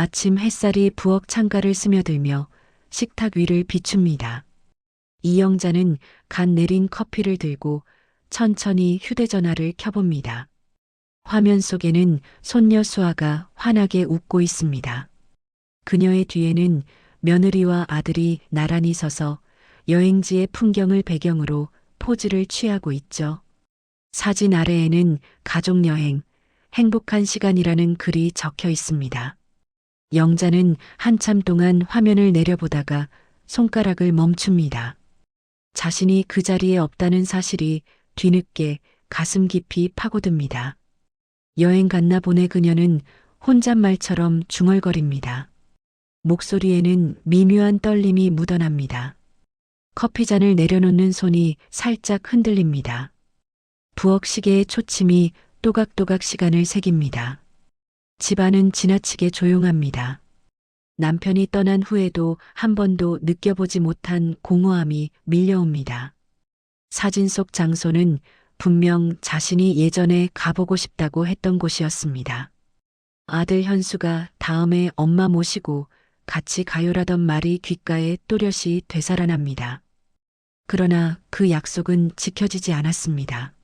아침 햇살이 부엌 창가를 스며들며 식탁 위를 비춥니다. 이영자는 간 내린 커피를 들고 천천히 휴대전화를 켜봅니다. 화면 속에는 손녀 수아가 환하게 웃고 있습니다. 그녀의 뒤에는 며느리와 아들이 나란히 서서 여행지의 풍경을 배경으로 포즈를 취하고 있죠. 사진 아래에는 가족여행, 행복한 시간이라는 글이 적혀 있습니다. 영자는 한참 동안 화면을 내려보다가 손가락을 멈춥니다. 자신이 그 자리에 없다는 사실이 뒤늦게 가슴 깊이 파고듭니다. 여행 갔나 보네 그녀는 혼잣말처럼 중얼거립니다. 목소리에는 미묘한 떨림이 묻어납니다. 커피잔을 내려놓는 손이 살짝 흔들립니다. 부엌 시계의 초침이 또각또각 시간을 새깁니다. 집안은 지나치게 조용합니다. 남편이 떠난 후에도 한 번도 느껴보지 못한 공허함이 밀려옵니다. 사진 속 장소는 분명 자신이 예전에 가보고 싶다고 했던 곳이었습니다. 아들 현수가 다음에 엄마 모시고 같이 가요라던 말이 귓가에 또렷이 되살아납니다. 그러나 그 약속은 지켜지지 않았습니다.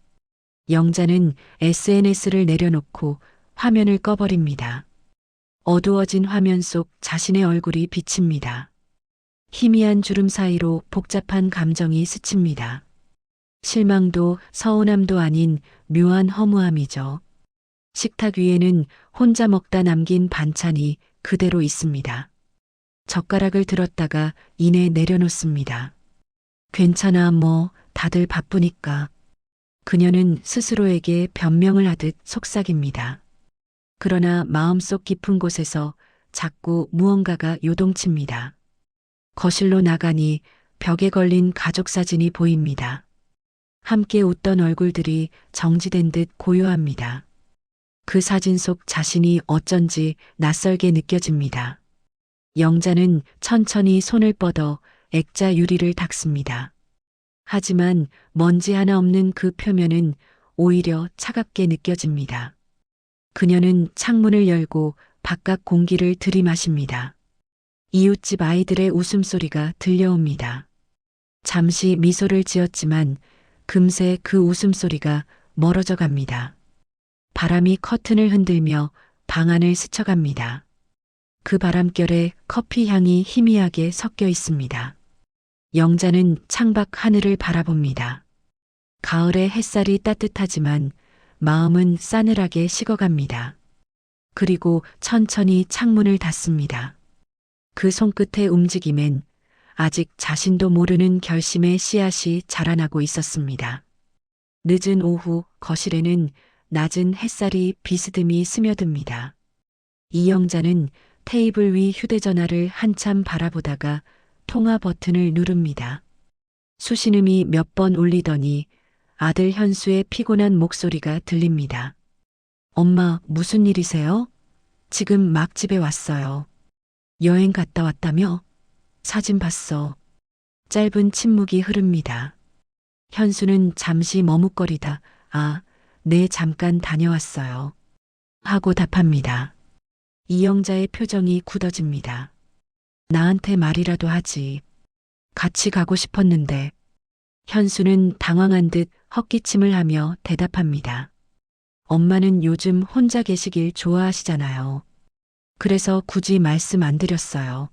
영자는 SNS를 내려놓고 화면을 꺼버립니다. 어두워진 화면 속 자신의 얼굴이 비칩니다. 희미한 주름 사이로 복잡한 감정이 스칩니다. 실망도 서운함도 아닌 묘한 허무함이죠. 식탁 위에는 혼자 먹다 남긴 반찬이 그대로 있습니다. 젓가락을 들었다가 이내 내려놓습니다. 괜찮아, 뭐, 다들 바쁘니까. 그녀는 스스로에게 변명을 하듯 속삭입니다. 그러나 마음속 깊은 곳에서 자꾸 무언가가 요동칩니다. 거실로 나가니 벽에 걸린 가족 사진이 보입니다. 함께 웃던 얼굴들이 정지된 듯 고요합니다. 그 사진 속 자신이 어쩐지 낯설게 느껴집니다. 영자는 천천히 손을 뻗어 액자 유리를 닦습니다. 하지만 먼지 하나 없는 그 표면은 오히려 차갑게 느껴집니다. 그녀는 창문을 열고 바깥 공기를 들이마십니다. 이웃집 아이들의 웃음소리가 들려옵니다. 잠시 미소를 지었지만 금세 그 웃음소리가 멀어져 갑니다. 바람이 커튼을 흔들며 방 안을 스쳐갑니다. 그 바람결에 커피 향이 희미하게 섞여 있습니다. 영자는 창밖 하늘을 바라봅니다. 가을의 햇살이 따뜻하지만 마음은 싸늘하게 식어갑니다. 그리고 천천히 창문을 닫습니다. 그 손끝의 움직임엔 아직 자신도 모르는 결심의 씨앗이 자라나고 있었습니다. 늦은 오후 거실에는 낮은 햇살이 비스듬히 스며듭니다. 이영자는 테이블 위 휴대전화를 한참 바라보다가 통화 버튼을 누릅니다. 수신음이 몇 번 울리더니 아들 현수의 피곤한 목소리가 들립니다. 엄마, 무슨 일이세요? 지금 막 집에 왔어요. 여행 갔다 왔다며? 사진 봤어. 짧은 침묵이 흐릅니다. 현수는 잠시 머뭇거리다, 아, 네, 잠깐 다녀왔어요. 하고 답합니다. 이영자의 표정이 굳어집니다. 나한테 말이라도 하지. 같이 가고 싶었는데. 현수는 당황한 듯 헛기침을 하며 대답합니다. 엄마는 요즘 혼자 계시길 좋아하시잖아요. 그래서 굳이 말씀 안 드렸어요.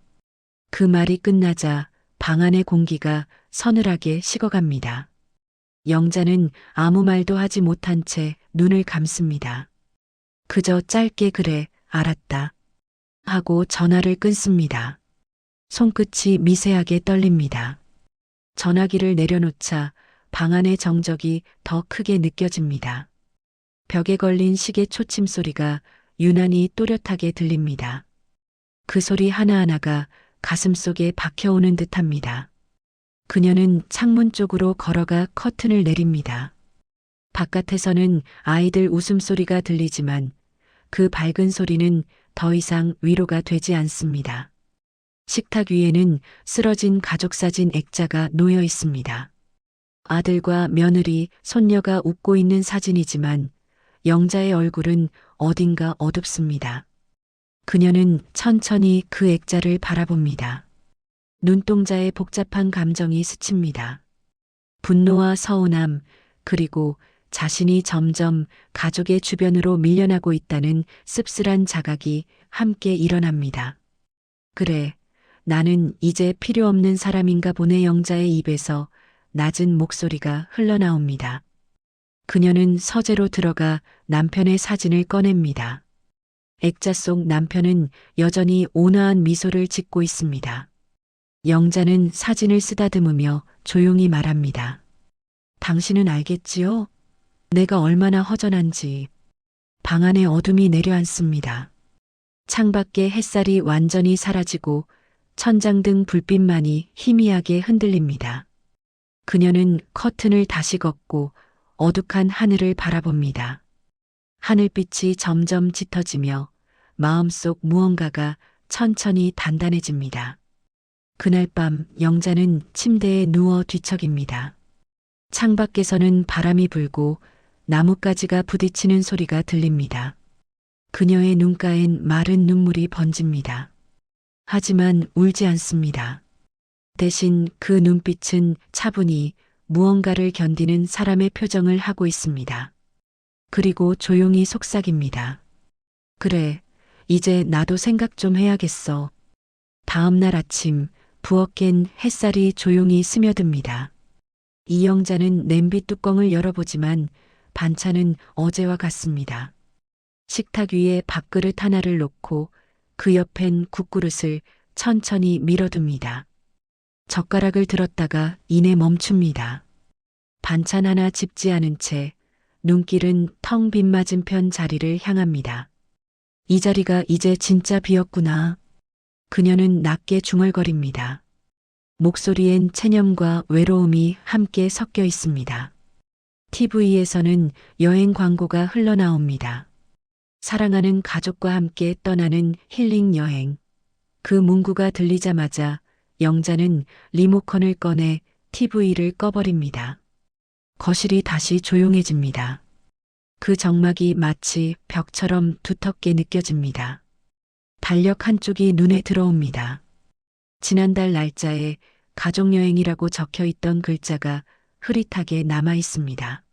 그 말이 끝나자 방 안의 공기가 서늘하게 식어갑니다. 영자는 아무 말도 하지 못한 채 눈을 감습니다. 그저 짧게 그래, 알았다. 하고 전화를 끊습니다. 손끝이 미세하게 떨립니다. 전화기를 내려놓자 방 안의 정적이 더 크게 느껴집니다. 벽에 걸린 시계 초침 소리가 유난히 또렷하게 들립니다. 그 소리 하나하나가 가슴 속에 박혀오는 듯 합니다. 그녀는 창문 쪽으로 걸어가 커튼을 내립니다. 바깥에서는 아이들 웃음소리가 들리지만 그 밝은 소리는 더 이상 위로가 되지 않습니다. 식탁 위에는 쓰러진 가족 사진 액자가 놓여 있습니다. 아들과 며느리, 손녀가 웃고 있는 사진이지만 영자의 얼굴은 어딘가 어둡습니다. 그녀는 천천히 그 액자를 바라봅니다. 눈동자에 복잡한 감정이 스칩니다. 분노와 서운함, 그리고 자신이 점점 가족의 주변으로 밀려나고 있다는 씁쓸한 자각이 함께 일어납니다. 그래, 나는 이제 필요 없는 사람인가 보네 영자의 입에서 낮은 목소리가 흘러나옵니다. 그녀는 서재로 들어가 남편의 사진을 꺼냅니다. 액자 속 남편은 여전히 온화한 미소를 짓고 있습니다. 영자는 사진을 쓰다듬으며 조용히 말합니다. 당신은 알겠지요? 내가 얼마나 허전한지. 방 안에 어둠이 내려앉습니다. 창밖에 햇살이 완전히 사라지고 천장 등 불빛만이 희미하게 흔들립니다. 그녀는 커튼을 다시 걷고 어둑한 하늘을 바라봅니다. 하늘빛이 점점 짙어지며 마음속 무언가가 천천히 단단해집니다. 그날 밤 영자는 침대에 누워 뒤척입니다. 창밖에서는 바람이 불고 나뭇가지가 부딪히는 소리가 들립니다. 그녀의 눈가엔 마른 눈물이 번집니다. 하지만 울지 않습니다. 대신 그 눈빛은 차분히 무언가를 견디는 사람의 표정을 하고 있습니다. 그리고 조용히 속삭입니다. 그래, 이제 나도 생각 좀 해야겠어. 다음 날 아침, 부엌엔 햇살이 조용히 스며듭니다. 이영자는 냄비 뚜껑을 열어보지만 반찬은 어제와 같습니다. 식탁 위에 밥그릇 하나를 놓고 그 옆엔 국그릇을 천천히 밀어둡니다. 젓가락을 들었다가 이내 멈춥니다. 반찬 하나 집지 않은 채 눈길은 텅 빈 맞은편 자리를 향합니다. 이 자리가 이제 진짜 비었구나. 그녀는 낮게 중얼거립니다. 목소리엔 체념과 외로움이 함께 섞여 있습니다. TV에서는 여행 광고가 흘러나옵니다. 사랑하는 가족과 함께 떠나는 힐링 여행. 그 문구가 들리자마자 영자는 리모컨을 꺼내 TV를 꺼버립니다. 거실이 다시 조용해집니다. 그 정막이 마치 벽처럼 두텁게 느껴집니다. 달력 한쪽이 눈에 들어옵니다. 지난달 날짜에 가족여행이라고 적혀 있던 글자가 흐릿하게 남아 있습니다.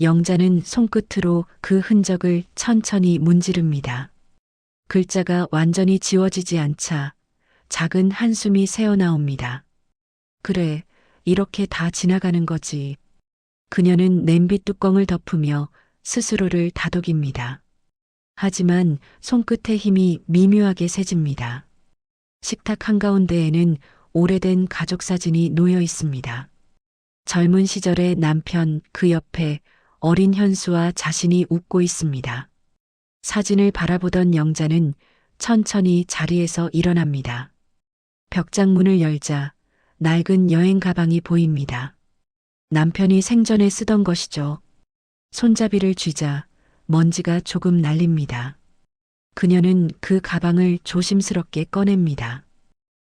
영자는 손끝으로 그 흔적을 천천히 문지릅니다. 글자가 완전히 지워지지 않자 작은 한숨이 새어나옵니다. 그래, 이렇게 다 지나가는 거지. 그녀는 냄비 뚜껑을 덮으며 스스로를 다독입니다. 하지만 손끝의 힘이 미묘하게 세집니다. 식탁 한가운데에는 오래된 가족 사진이 놓여 있습니다. 젊은 시절의 남편 그 옆에 어린 현수와 자신이 웃고 있습니다. 사진을 바라보던 영자는 천천히 자리에서 일어납니다. 벽장 문을 열자 낡은 여행 가방이 보입니다. 남편이 생전에 쓰던 것이죠. 손잡이를 쥐자 먼지가 조금 날립니다. 그녀는 그 가방을 조심스럽게 꺼냅니다.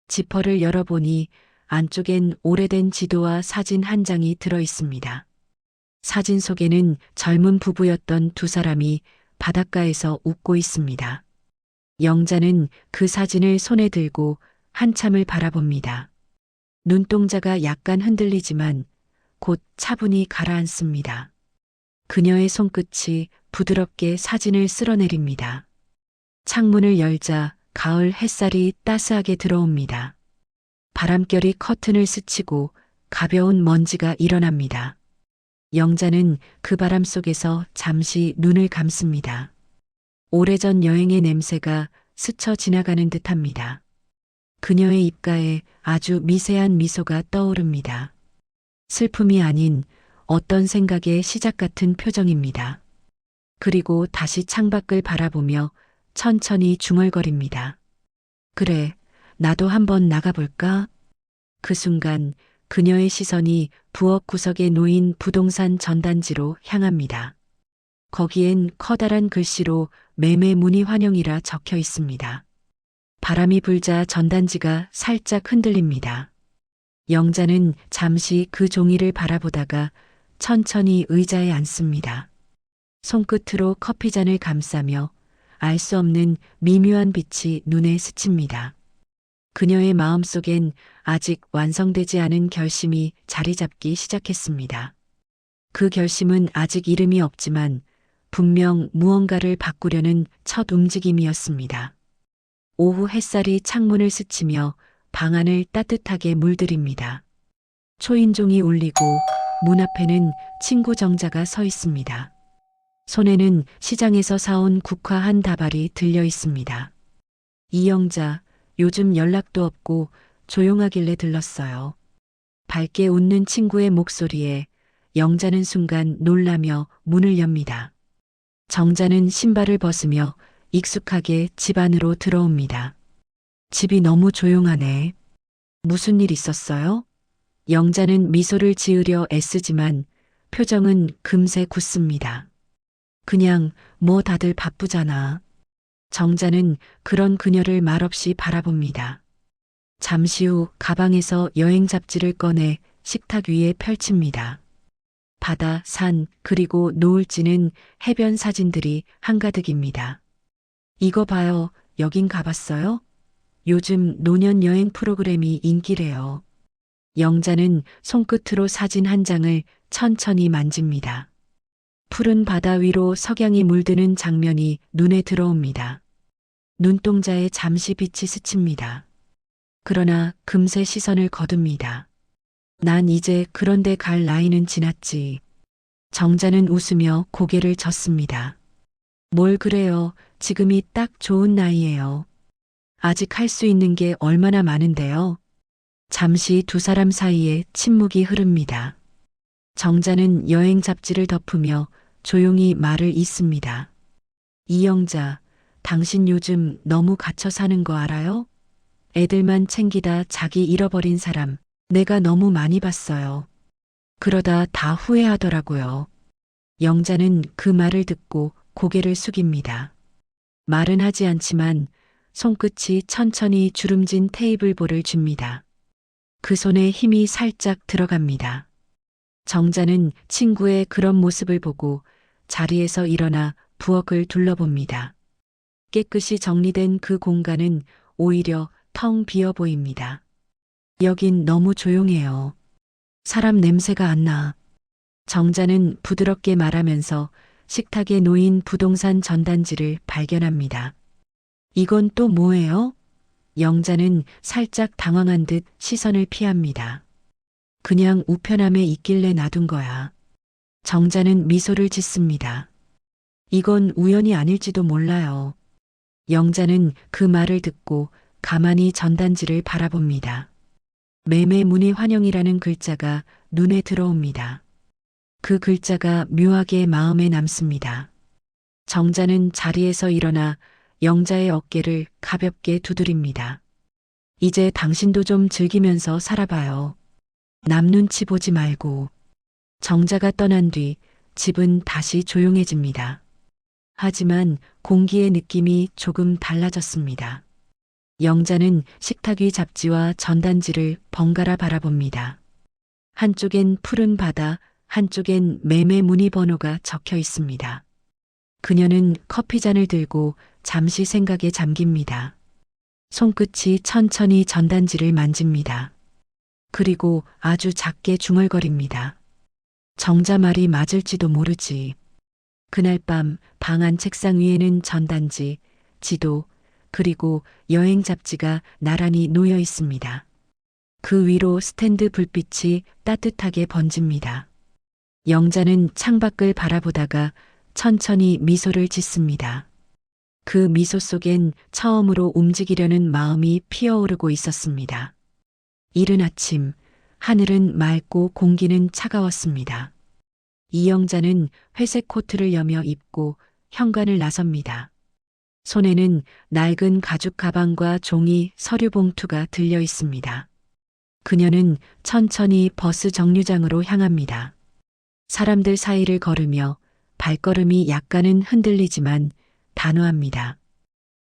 지퍼를 열어보니 안쪽엔 오래된 지도와 사진 한 장이 들어 있습니다. 사진 속에는 젊은 부부였던 두 사람이 바닷가에서 웃고 있습니다. 영자는 그 사진을 손에 들고 한참을 바라봅니다. 눈동자가 약간 흔들리지만 곧 차분히 가라앉습니다. 그녀의 손끝이 부드럽게 사진을 쓸어내립니다. 창문을 열자 가을 햇살이 따스하게 들어옵니다. 바람결이 커튼을 스치고 가벼운 먼지가 일어납니다. 영자는 그 바람 속에서 잠시 눈을 감습니다. 오래전 여행의 냄새가 스쳐 지나가는 듯 합니다. 그녀의 입가에 아주 미세한 미소가 떠오릅니다. 슬픔이 아닌 어떤 생각의 시작 같은 표정입니다. 그리고 다시 창밖을 바라보며 천천히 중얼거립니다. 그래, 나도 한번 나가볼까? 그 순간 그녀의 시선이 부엌 구석에 놓인 부동산 전단지로 향합니다. 거기엔 커다란 글씨로 매매 문의 환영이라 적혀 있습니다. 바람이 불자 전단지가 살짝 흔들립니다. 영자는 잠시 그 종이를 바라보다가 천천히 의자에 앉습니다. 손끝으로 커피잔을 감싸며 알 수 없는 미묘한 빛이 눈에 스칩니다. 그녀의 마음속엔 아직 완성되지 않은 결심이 자리 잡기 시작했습니다. 그 결심은 아직 이름이 없지만 분명 무언가를 바꾸려는 첫 움직임이었습니다. 오후 햇살이 창문을 스치며 방 안을 따뜻하게 물들입니다. 초인종이 울리고 문 앞에는 친구 정자가 서 있습니다. 손에는 시장에서 사온 국화 한 다발이 들려 있습니다. 이영자, 요즘 연락도 없고 조용하길래 들렀어요. 밝게 웃는 친구의 목소리에 영자는 순간 놀라며 문을 엽니다. 정자는 신발을 벗으며 익숙하게 집 안으로 들어옵니다. 집이 너무 조용하네. 무슨 일 있었어요? 영자는 미소를 지으려 애쓰지만 표정은 금세 굳습니다. 그냥 뭐 다들 바쁘잖아. 정자는 그런 그녀를 말없이 바라봅니다. 잠시 후 가방에서 여행 잡지를 꺼내 식탁 위에 펼칩니다. 바다, 산, 그리고 노을지는 해변 사진들이 한가득입니다. 이거 봐요. 여긴 가봤어요? 요즘 노년 여행 프로그램이 인기래요. 영자는 손끝으로 사진 한 장을 천천히 만집니다. 푸른 바다 위로 석양이 물드는 장면이 눈에 들어옵니다. 눈동자에 잠시 빛이 스칩니다. 그러나 금세 시선을 거둡니다. 난 이제 그런데 갈 나이는 지났지. 정자는 웃으며 고개를 젓습니다. 뭘 그래요. 지금이 딱 좋은 나이예요. 아직 할 수 있는 게 얼마나 많은데요. 잠시 두 사람 사이에 침묵이 흐릅니다. 정자는 여행 잡지를 덮으며 조용히 말을 잇습니다. 이영자, 당신 요즘 너무 갇혀 사는 거 알아요? 애들만 챙기다 자기 잃어버린 사람, 내가 너무 많이 봤어요. 그러다 다 후회하더라고요. 영자는 그 말을 듣고 고개를 숙입니다. 말은 하지 않지만 손끝이 천천히 주름진 테이블볼을 줍니다. 그 손에 힘이 살짝 들어갑니다. 정자는 친구의 그런 모습을 보고 자리에서 일어나 부엌을 둘러봅니다. 깨끗이 정리된 그 공간은 오히려 텅 비어 보입니다. 여긴 너무 조용해요. 사람 냄새가 안 나. 정자는 부드럽게 말하면서 식탁에 놓인 부동산 전단지를 발견합니다. 이건 또 뭐예요? 영자는 살짝 당황한 듯 시선을 피합니다. 그냥 우편함에 있길래 놔둔 거야. 정자는 미소를 짓습니다. 이건 우연이 아닐지도 몰라요. 영자는 그 말을 듣고 가만히 전단지를 바라봅니다. 매매 문의 환영이라는 글자가 눈에 들어옵니다. 그 글자가 묘하게 마음에 남습니다. 정자는 자리에서 일어나 영자의 어깨를 가볍게 두드립니다. 이제 당신도 좀 즐기면서 살아봐요. 남 눈치 보지 말고. 정자가 떠난 뒤 집은 다시 조용해집니다. 하지만 공기의 느낌이 조금 달라졌습니다. 영자는 식탁 위 잡지와 전단지를 번갈아 바라봅니다. 한쪽엔 푸른 바다, 한쪽엔 매매 문의 번호가 적혀 있습니다. 그녀는 커피잔을 들고 잠시 생각에 잠깁니다. 손끝이 천천히 전단지를 만집니다. 그리고 아주 작게 중얼거립니다. 정자 말이 맞을지도 모르지. 그날 밤 방 안 책상 위에는 전단지, 지도, 그리고 여행 잡지가 나란히 놓여 있습니다. 그 위로 스탠드 불빛이 따뜻하게 번집니다. 영자는 창밖을 바라보다가 천천히 미소를 짓습니다. 그 미소 속엔 처음으로 움직이려는 마음이 피어오르고 있었습니다. 이른 아침, 하늘은 맑고 공기는 차가웠습니다. 이영자는 회색 코트를 여며 입고 현관을 나섭니다. 손에는 낡은 가죽 가방과 종이 서류 봉투가 들려 있습니다. 그녀는 천천히 버스 정류장으로 향합니다. 사람들 사이를 걸으며 발걸음이 약간은 흔들리지만 단호합니다.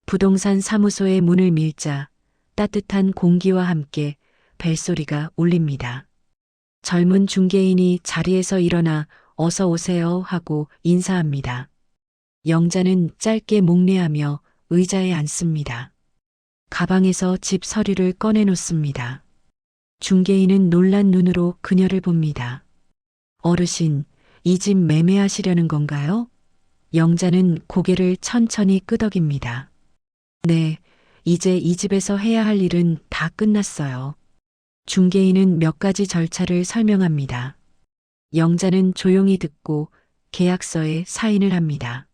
부동산 사무소의 문을 밀자 따뜻한 공기와 함께 벨소리가 울립니다. 젊은 중개인이 자리에서 일어나 어서 오세요 하고 인사합니다. 영자는 짧게 목례하며 의자에 앉습니다. 가방에서 집 서류를 꺼내놓습니다. 중개인은 놀란 눈으로 그녀를 봅니다. 어르신, 이 집 매매하시려는 건가요? 영자는 고개를 천천히 끄덕입니다. 네, 이제 이 집에서 해야 할 일은 다 끝났어요. 중개인은 몇 가지 절차를 설명합니다. 영자는 조용히 듣고 계약서에 사인을 합니다.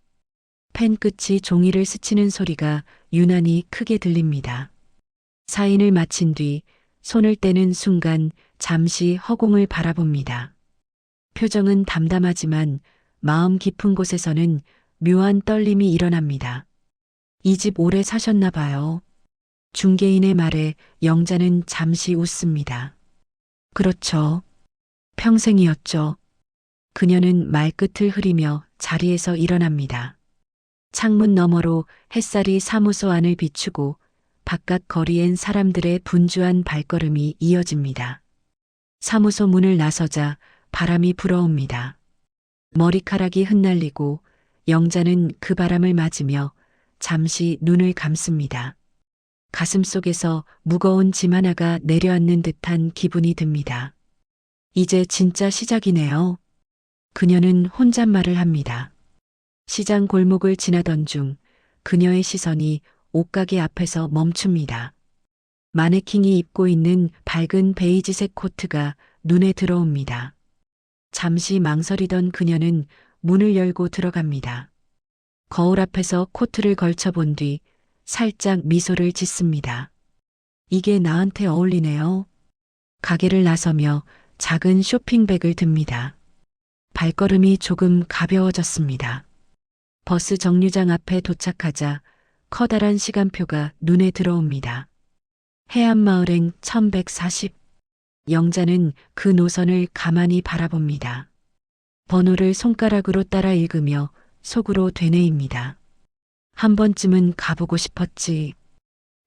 펜 끝이 종이를 스치는 소리가 유난히 크게 들립니다. 사인을 마친 뒤 손을 떼는 순간 잠시 허공을 바라봅니다. 표정은 담담하지만 마음 깊은 곳에서는 묘한 떨림이 일어납니다. 이 집 오래 사셨나 봐요. 중개인의 말에 영자는 잠시 웃습니다. 그렇죠. 평생이었죠. 그녀는 말끝을 흐리며 자리에서 일어납니다. 창문 너머로 햇살이 사무소 안을 비추고 바깥 거리엔 사람들의 분주한 발걸음이 이어집니다. 사무소 문을 나서자 바람이 불어옵니다. 머리카락이 흩날리고 영자는 그 바람을 맞으며 잠시 눈을 감습니다. 가슴 속에서 무거운 짐 하나가 내려앉는 듯한 기분이 듭니다. 이제 진짜 시작이네요. 그녀는 혼잣말을 합니다. 시장 골목을 지나던 중 그녀의 시선이 옷가게 앞에서 멈춥니다. 마네킹이 입고 있는 밝은 베이지색 코트가 눈에 들어옵니다. 잠시 망설이던 그녀는 문을 열고 들어갑니다. 거울 앞에서 코트를 걸쳐본 뒤 살짝 미소를 짓습니다. 이게 나한테 어울리네요. 가게를 나서며 작은 쇼핑백을 듭니다. 발걸음이 조금 가벼워졌습니다. 버스 정류장 앞에 도착하자 커다란 시간표가 눈에 들어옵니다. 해안마을행 1140. 영자는 그 노선을 가만히 바라봅니다. 번호를 손가락으로 따라 읽으며 속으로 되뇌입니다. 한 번쯤은 가보고 싶었지.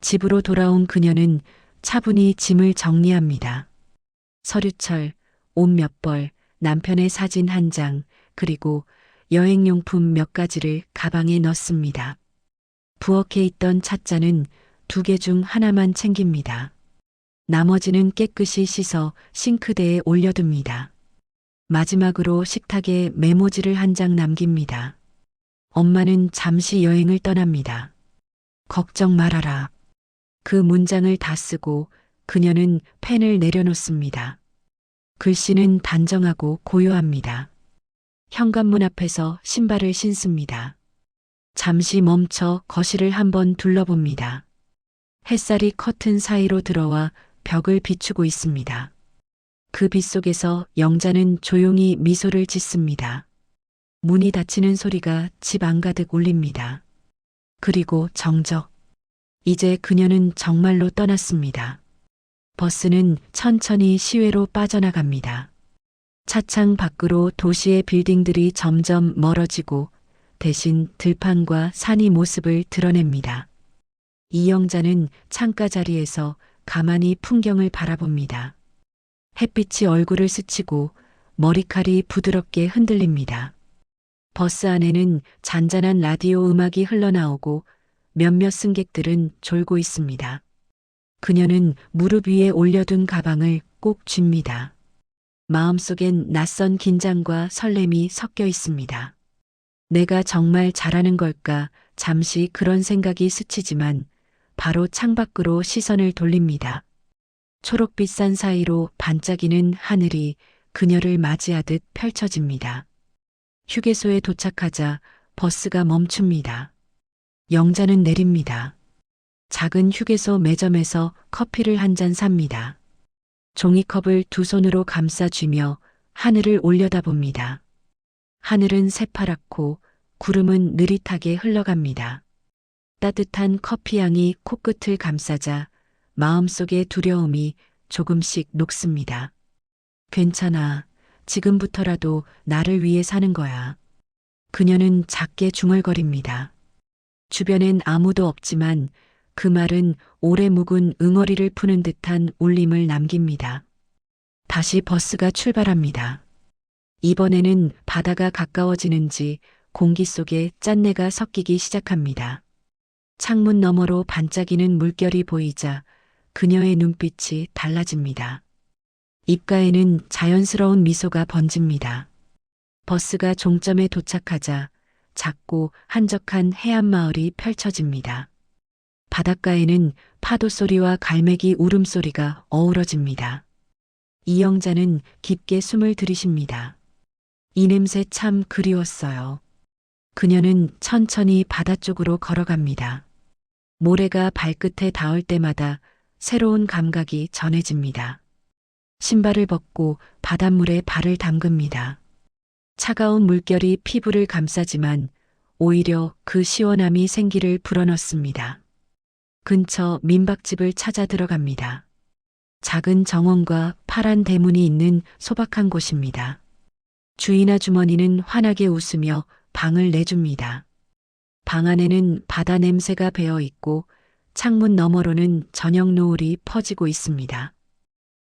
집으로 돌아온 그녀는 차분히 짐을 정리합니다. 서류철, 옷 몇 벌, 남편의 사진 한 장, 그리고 여행용품 몇 가지를 가방에 넣습니다. 부엌에 있던 찻잔은 두 개 중 하나만 챙깁니다. 나머지는 깨끗이 씻어 싱크대에 올려둡니다. 마지막으로 식탁에 메모지를 한 장 남깁니다. 엄마는 잠시 여행을 떠납니다. 걱정 말아라. 그 문장을 다 쓰고 그녀는 펜을 내려놓습니다. 글씨는 단정하고 고요합니다. 현관문 앞에서 신발을 신습니다. 잠시 멈춰 거실을 한번 둘러봅니다. 햇살이 커튼 사이로 들어와 벽을 비추고 있습니다. 그 빛 속에서 영자는 조용히 미소를 짓습니다. 문이 닫히는 소리가 집 안가득 울립니다. 그리고 정적. 이제 그녀는 정말로 떠났습니다. 버스는 천천히 시외로 빠져나갑니다. 차창 밖으로 도시의 빌딩들이 점점 멀어지고 대신 들판과 산이 모습을 드러냅니다. 이영자는 창가 자리에서 가만히 풍경을 바라봅니다. 햇빛이 얼굴을 스치고 머리칼이 부드럽게 흔들립니다. 버스 안에는 잔잔한 라디오 음악이 흘러나오고 몇몇 승객들은 졸고 있습니다. 그녀는 무릎 위에 올려둔 가방을 꼭 쥡니다. 마음속엔 낯선 긴장과 설렘이 섞여 있습니다. 내가 정말 잘하는 걸까 잠시 그런 생각이 스치지만 바로 창밖으로 시선을 돌립니다. 초록빛 산 사이로 반짝이는 하늘이 그녀를 맞이하듯 펼쳐집니다. 휴게소에 도착하자 버스가 멈춥니다. 영자는 내립니다. 작은 휴게소 매점에서 커피를 한 잔 삽니다. 종이컵을 두 손으로 감싸 쥐며 하늘을 올려다봅니다. 하늘은 새파랗고 구름은 느릿하게 흘러갑니다. 따뜻한 커피향이 코끝을 감싸자 마음속의 두려움이 조금씩 녹습니다. 괜찮아. 지금부터라도 나를 위해 사는 거야. 그녀는 작게 중얼거립니다. 주변엔 아무도 없지만 그 말은 오래 묵은 응어리를 푸는 듯한 울림을 남깁니다. 다시 버스가 출발합니다. 이번에는 바다가 가까워지는지 공기 속에 짠내가 섞이기 시작합니다. 창문 너머로 반짝이는 물결이 보이자 그녀의 눈빛이 달라집니다. 입가에는 자연스러운 미소가 번집니다. 버스가 종점에 도착하자 작고 한적한 해안 마을이 펼쳐집니다. 바닷가에는 파도 소리와 갈매기 울음소리가 어우러집니다. 이영자는 깊게 숨을 들이쉽니다. 이 냄새 참 그리웠어요. 그녀는 천천히 바다 쪽으로 걸어갑니다. 모래가 발끝에 닿을 때마다 새로운 감각이 전해집니다. 신발을 벗고 바닷물에 발을 담급니다. 차가운 물결이 피부를 감싸지만 오히려 그 시원함이 생기를 불어넣습니다. 근처 민박집을 찾아 들어갑니다. 작은 정원과 파란 대문이 있는 소박한 곳입니다. 주인 아주머니는 환하게 웃으며 방을 내줍니다. 방 안에는 바다 냄새가 배어 있고 창문 너머로는 저녁 노을이 퍼지고 있습니다.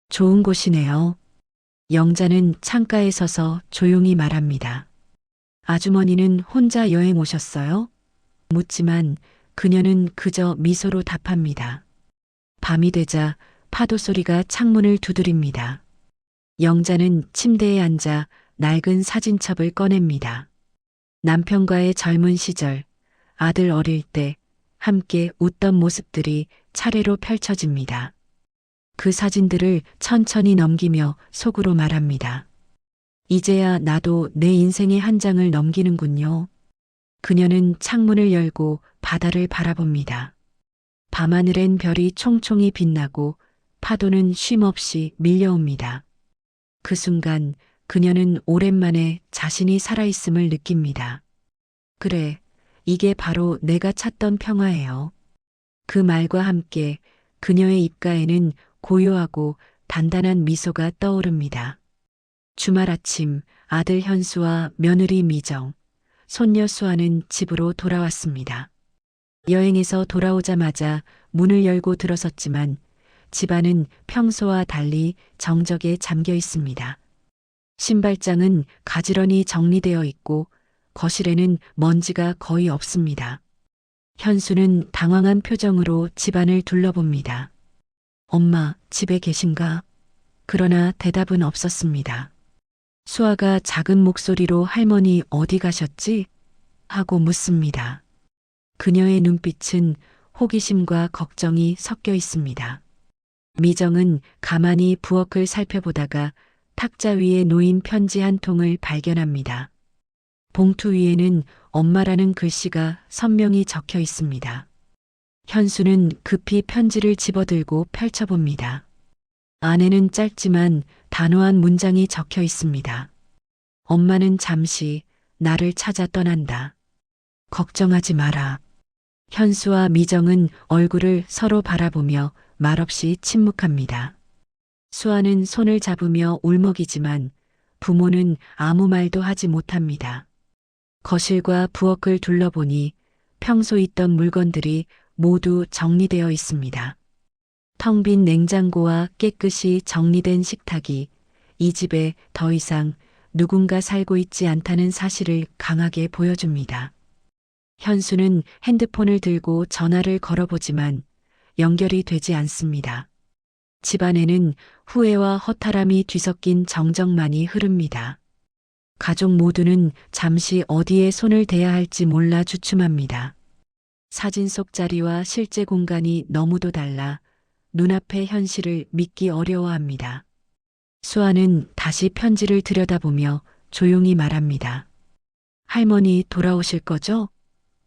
좋은 곳이네요. 영자는 창가에 서서 조용히 말합니다. 아주머니는 혼자 여행 오셨어요? 묻지만 그녀는 그저 미소로 답합니다. 밤이 되자 파도 소리가 창문을 두드립니다. 영자는 침대에 앉아 낡은 사진첩을 꺼냅니다. 남편과의 젊은 시절, 아들 어릴 때 함께 웃던 모습들이 차례로 펼쳐집니다. 그 사진들을 천천히 넘기며 속으로 말합니다. 이제야 나도 내 인생의 한 장을 넘기는군요. 그녀는 창문을 열고 바다를 바라봅니다. 밤하늘엔 별이 총총히 빛나고 파도는 쉼없이 밀려옵니다. 그 순간 그녀는 오랜만에 자신이 살아있음을 느낍니다. 그래, 이게 바로 내가 찾던 평화예요. 그 말과 함께 그녀의 입가에는 고요하고 단단한 미소가 떠오릅니다. 주말 아침 아들 현수와 며느리 미정, 손녀 수아는 집으로 돌아왔습니다. 여행에서 돌아오자마자 문을 열고 들어섰지만 집안은 평소와 달리 정적에 잠겨 있습니다. 신발장은 가지런히 정리되어 있고 거실에는 먼지가 거의 없습니다. 현수는 당황한 표정으로 집안을 둘러봅니다. 엄마, 집에 계신가? 그러나 대답은 없었습니다. 수아가 작은 목소리로 할머니 어디 가셨지? 하고 묻습니다. 그녀의 눈빛은 호기심과 걱정이 섞여 있습니다. 미정은 가만히 부엌을 살펴보다가 탁자 위에 놓인 편지 한 통을 발견합니다. 봉투 위에는 엄마라는 글씨가 선명히 적혀 있습니다. 현수는 급히 편지를 집어들고 펼쳐봅니다. 안에는 짧지만 단호한 문장이 적혀 있습니다. 엄마는 잠시 나를 찾아 떠난다. 걱정하지 마라. 현수와 미정은 얼굴을 서로 바라보며 말없이 침묵합니다. 수아는 손을 잡으며 울먹이지만 부모는 아무 말도 하지 못합니다. 거실과 부엌을 둘러보니 평소 있던 물건들이 모두 정리되어 있습니다. 텅 빈 냉장고와 깨끗이 정리된 식탁이 이 집에 더 이상 누군가 살고 있지 않다는 사실을 강하게 보여줍니다. 현수는 핸드폰을 들고 전화를 걸어보지만 연결이 되지 않습니다. 집안에는 후회와 허탈함이 뒤섞인 정적만이 흐릅니다. 가족 모두는 잠시 어디에 손을 대야 할지 몰라 주춤합니다. 사진 속 자리와 실제 공간이 너무도 달라 눈앞의 현실을 믿기 어려워합니다. 수아는 다시 편지를 들여다보며 조용히 말합니다. 할머니 돌아오실 거죠?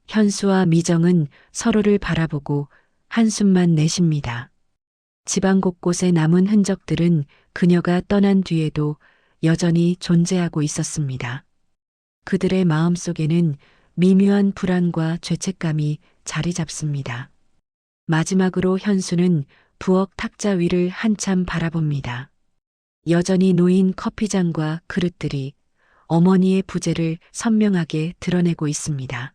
현수와 미정은 서로를 바라보고 한숨만 내쉽니다. 집안 곳곳에 남은 흔적들은 그녀가 떠난 뒤에도 여전히 존재하고 있었습니다. 그들의 마음 속에는 미묘한 불안과 죄책감이 자리 잡습니다. 마지막으로 현수는 부엌 탁자 위를 한참 바라봅니다. 여전히 놓인 커피잔과 그릇들이 어머니의 부재를 선명하게 드러내고 있습니다.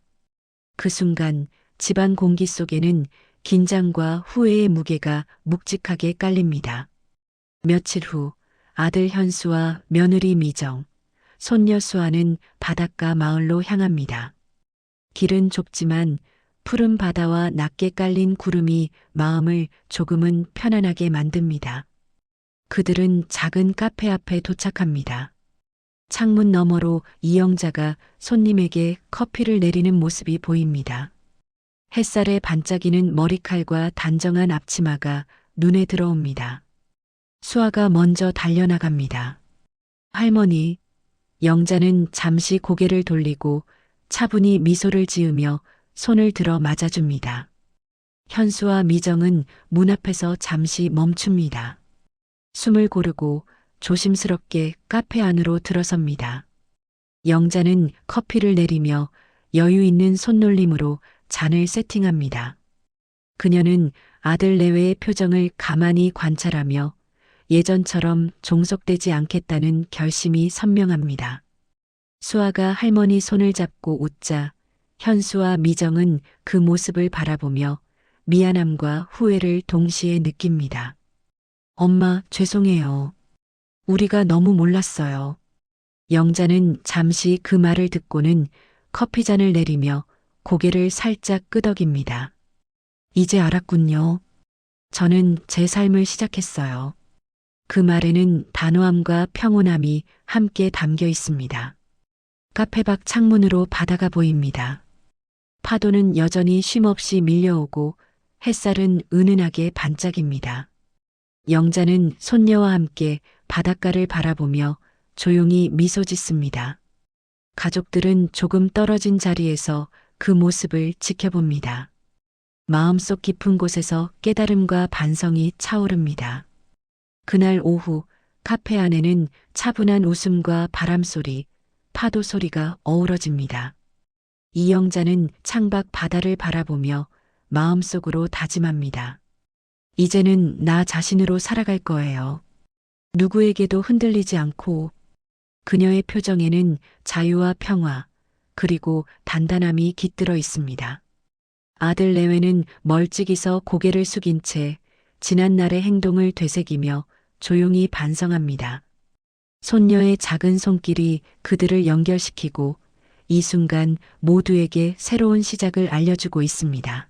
그 순간 집안 공기 속에는 긴장과 후회의 무게가 묵직하게 깔립니다. 며칠 후 아들 현수와 며느리 미정, 손녀 수아는 바닷가 마을로 향합니다. 길은 좁지만 푸른 바다와 낮게 깔린 구름이 마음을 조금은 편안하게 만듭니다. 그들은 작은 카페 앞에 도착합니다. 창문 너머로 이영자가 손님에게 커피를 내리는 모습이 보입니다. 햇살에 반짝이는 머리칼과 단정한 앞치마가 눈에 들어옵니다. 수아가 먼저 달려나갑니다. 할머니, 영자는 잠시 고개를 돌리고 차분히 미소를 지으며 손을 들어 맞아줍니다. 현수와 미정은 문 앞에서 잠시 멈춥니다. 숨을 고르고 조심스럽게 카페 안으로 들어섭니다. 영자는 커피를 내리며 여유 있는 손놀림으로 잔을 세팅합니다. 그녀는 아들 내외의 표정을 가만히 관찰하며 예전처럼 종속되지 않겠다는 결심이 선명합니다. 수아가 할머니 손을 잡고 웃자 현수와 미정은 그 모습을 바라보며 미안함과 후회를 동시에 느낍니다. 엄마, 죄송해요. 우리가 너무 몰랐어요. 영자는 잠시 그 말을 듣고는 커피잔을 내리며 고개를 살짝 끄덕입니다. 이제 알았군요. 저는 제 삶을 시작했어요. 그 말에는 단호함과 평온함이 함께 담겨 있습니다. 카페 밖 창문으로 바다가 보입니다. 파도는 여전히 쉼없이 밀려오고 햇살은 은은하게 반짝입니다. 영자는 손녀와 함께 바닷가를 바라보며 조용히 미소 짓습니다. 가족들은 조금 떨어진 자리에서 그 모습을 지켜봅니다. 마음속 깊은 곳에서 깨달음과 반성이 차오릅니다. 그날 오후 카페 안에는 차분한 웃음과 바람 소리, 파도 소리가 어우러집니다. 이영자는 창밖 바다를 바라보며 마음속으로 다짐합니다. 이제는 나 자신으로 살아갈 거예요. 누구에게도 흔들리지 않고 그녀의 표정에는 자유와 평화 그리고 단단함이 깃들어 있습니다. 아들 내외는 멀찍이서 고개를 숙인 채 지난날의 행동을 되새기며 조용히 반성합니다. 손녀의 작은 손길이 그들을 연결시키고 이 순간 모두에게 새로운 시작을 알려주고 있습니다.